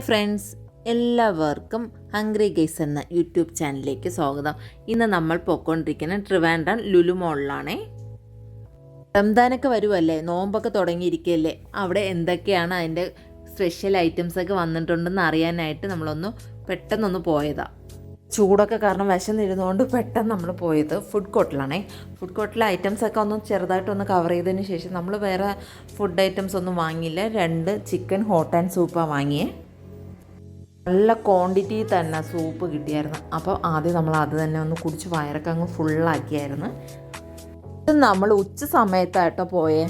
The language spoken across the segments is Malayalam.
ഹായ് ഫ്രണ്ട്സ് എല്ലാവർക്കും ഹംഗ്രി ഗൈസ് എന്ന യൂട്യൂബ് ചാനലിലേക്ക് സ്വാഗതം. ഇന്ന് നമ്മൾ പോയിക്കൊണ്ടിരിക്കുന്ന ട്രിവാൻഡ്രം ലുലു മോളിലാണേ റംദാനൊക്കെ വരുമല്ലേ നോമ്പൊക്കെ തുടങ്ങിയിരിക്കുകയല്ലേ അവിടെ എന്തൊക്കെയാണ് അതിന്റെ സ്പെഷ്യൽ ഐറ്റംസ് ഒക്കെ വന്നിട്ടുണ്ടെന്ന് അറിയാനായിട്ട് നമ്മളൊന്ന് പെട്ടെന്നൊന്ന് പോയതാണ് ചൂടൊക്കെ കാരണം വിശന്നിരുന്നുകൊണ്ട് പെട്ടെന്ന് നമ്മൾ പോയത് ഫുഡ് കോർട്ടിലാണേ ഫുഡ് കോർട്ടിലെ ഐറ്റംസ് ഒക്കെ ഒന്ന് ചെറുതായിട്ടൊന്ന് കവർ ചെയ്തതിന് ശേഷം നമ്മൾ വേറെ ഫുഡ് ഐറ്റംസ് ഒന്നും വാങ്ങിയില്ല. രണ്ട് ചിക്കൻ ഹോട്ട് ആൻഡ് സൂപ്പാണ് വാങ്ങിയേ. നല്ല ക്വാണ്ടിറ്റി തന്നെ സൂപ്പ് കിട്ടിയായിരുന്നു. അപ്പോൾ ആദ്യം നമ്മൾ അത് തന്നെ ഒന്ന് കുടിച്ച് വയറൊക്കെ അങ്ങ് ഫുള്ളാക്കിയായിരുന്നു ഇത് നമ്മൾ ഉച്ച സമയത്തായിട്ടോ പോയേ?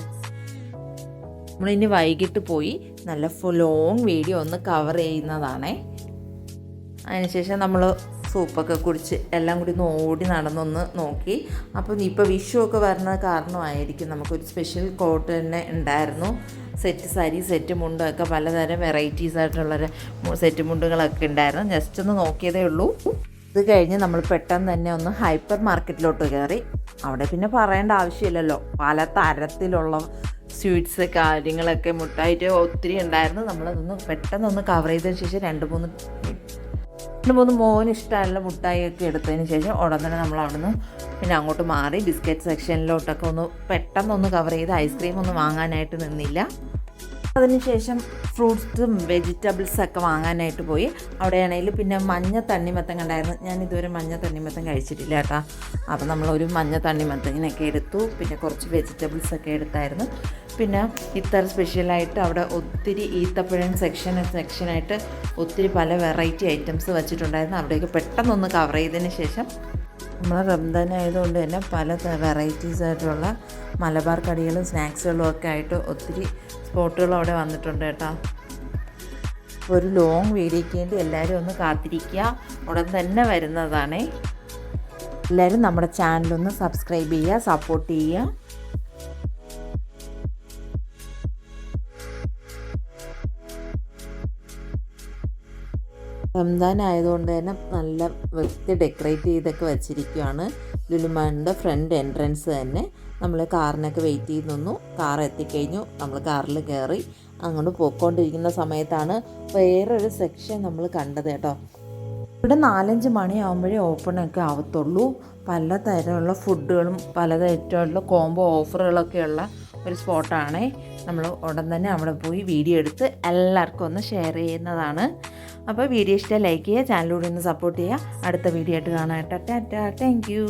നമ്മളിനി വൈകിട്ട് പോയി നല്ല ഫു ലോങ് വീഡിയോ ഒന്ന് കവർ ചെയ്യുന്നതാണേ. അതിനുശേഷം നമ്മൾ സൂപ്പൊക്കെ കുടിച്ച് എല്ലാം കൂടി ഒന്ന് ഓടി നടന്നൊന്ന് നോക്കി. അപ്പോൾ ഇപ്പോൾ വിഷു ഒക്കെ വരുന്ന കാരണമായിരിക്കും നമുക്കൊരു സ്പെഷ്യൽ കോട്ട് തന്നെ ഉണ്ടായിരുന്നു. സെറ്റ് സാരി സെറ്റ് മുണ്ടൊക്കെ പലതരം വെറൈറ്റീസ് ആയിട്ടുള്ള സെറ്റ് മുണ്ടുകളൊക്കെ ഉണ്ടായിരുന്നു. ജസ്റ്റ് ഒന്ന് നോക്കിയതേ ഉള്ളൂ. ഇത് കഴിഞ്ഞ് നമ്മൾ പെട്ടെന്ന് തന്നെ ഒന്ന് ഹൈപ്പർ മാർക്കറ്റിലോട്ട് കയറി. അവിടെ പിന്നെ പറയേണ്ട ആവശ്യമില്ലല്ലോ. പല തരത്തിലുള്ള സ്വീറ്റ്സ് കാര്യങ്ങളൊക്കെ മുട്ടായിട്ട് ഒത്തിരി ഉണ്ടായിരുന്നു. നമ്മളതൊന്ന് പെട്ടെന്നൊന്ന് കവർ ചെയ്തതിന് ശേഷം രണ്ട് മൂന്ന് രണ്ട് മൂന്ന് മോന് ഇഷ്ടമുള്ള മുട്ടായിയൊക്കെ എടുത്തതിന് ശേഷം ഉടൻ തന്നെ നമ്മൾ അവിടുന്ന് പിന്നെ അങ്ങോട്ട് മാറി. ബിസ്ക്കറ്റ് സെക്ഷനിലോട്ടൊക്കെ ഒന്ന് പെട്ടെന്നൊന്ന് കവർ ചെയ്ത് ഐസ്ക്രീം ഒന്നും വാങ്ങാനായിട്ട് നിന്നില്ല. അതിനുശേഷം ഫ്രൂട്ട്സും വെജിറ്റബിൾസൊക്കെ വാങ്ങാനായിട്ട് പോയി. അവിടെയാണെങ്കിൽ പിന്നെ മഞ്ഞ തണ്ണിമത്തൻ കണ്ടായിരുന്നു. ഞാൻ ഇതുവരെ മഞ്ഞ തണ്ണിമത്തൻ കഴിച്ചിട്ടില്ല കേട്ടോ. അപ്പോൾ നമ്മളൊരു മഞ്ഞ തണ്ണിമത്തങ്ങനെയൊക്കെ എടുത്തു. പിന്നെ കുറച്ച് വെജിറ്റബിൾസ് ഒക്കെ എടുത്തായിരുന്നു. പിന്നെ ഇത്ര സ്പെഷ്യലായിട്ട് അവിടെ ഒത്തിരി ഈത്തപ്പഴം സെക്ഷൻ സെക്ഷനായിട്ട് ഒത്തിരി പല വെറൈറ്റി ഐറ്റംസ് വെച്ചിട്ടുണ്ടായിരുന്നു. അവിടെയൊക്കെ പെട്ടെന്നൊന്ന് കവർ ചെയ്തതിന് ശേഷം നമ്മൾ റംദാൻ ആയതുകൊണ്ട് തന്നെ പല വെറൈറ്റീസ് ആയിട്ടുള്ള മലബാർ കടികളും സ്നാക്സുകളും ഒക്കെ ആയിട്ട് ഒത്തിരി സ്പോട്ടുകൾ അവിടെ വന്നിട്ടുണ്ട് കേട്ടോ. ഒരു ലോങ് വീഡിയോയ്ക്ക് വേണ്ടി എല്ലാവരും ഒന്ന് കാത്തിരിക്കുക. ഉടൻ തന്നെ വരുന്നതാണേ. എല്ലാവരും നമ്മുടെ ചാനലൊന്ന് സബ്സ്ക്രൈബ് ചെയ്യുക സപ്പോർട്ട് ചെയ്യുക. റംദാൻ ആയതുകൊണ്ട് തന്നെ നല്ല വൃത്തി ഡെക്കറേറ്റ് ചെയ്തൊക്കെ വെച്ചിരിക്കുകയാണ് ലുലുമാന്റെ ഫ്രണ്ട് എൻട്രൻസ് തന്നെ നമ്മൾ കാറിനൊക്കെ വെയിറ്റ് ചെയ്ത് നിന്നു. കാർ എത്തിക്കഴിഞ്ഞു. നമ്മൾ കാറിൽ കയറി അങ്ങോട്ട് പോയിക്കൊണ്ടിരിക്കുന്ന സമയത്താണ് വേറൊരു സെക്ഷൻ നമ്മൾ കണ്ടത് കേട്ടോ. ഇവിടെ നാലഞ്ച് മണിയാകുമ്പോഴേ ഓപ്പണൊക്കെ ആവത്തുള്ളൂ. പലതരമുള്ള ഫുഡുകളും പലതരത്തിലുള്ള കോംബോ ഓഫറുകളൊക്കെയുള്ള ഒരു സ്പോട്ടാണേ. നമ്മൾ ഉടൻ തന്നെ അവിടെ പോയി വീഡിയോ എടുത്ത് എല്ലാവർക്കും ഒന്ന് ഷെയർ ചെയ്യുന്നതാണ്. അപ്പോൾ വീഡിയോ ഇഷ്ടം ലൈക്ക് ചെയ്യുക ചാനലിലൂടെ ഒന്ന് സപ്പോർട്ട് ചെയ്യുക. അടുത്ത വീഡിയോ ആയിട്ട് കാണാം ടാറ്റാ താങ്ക് യു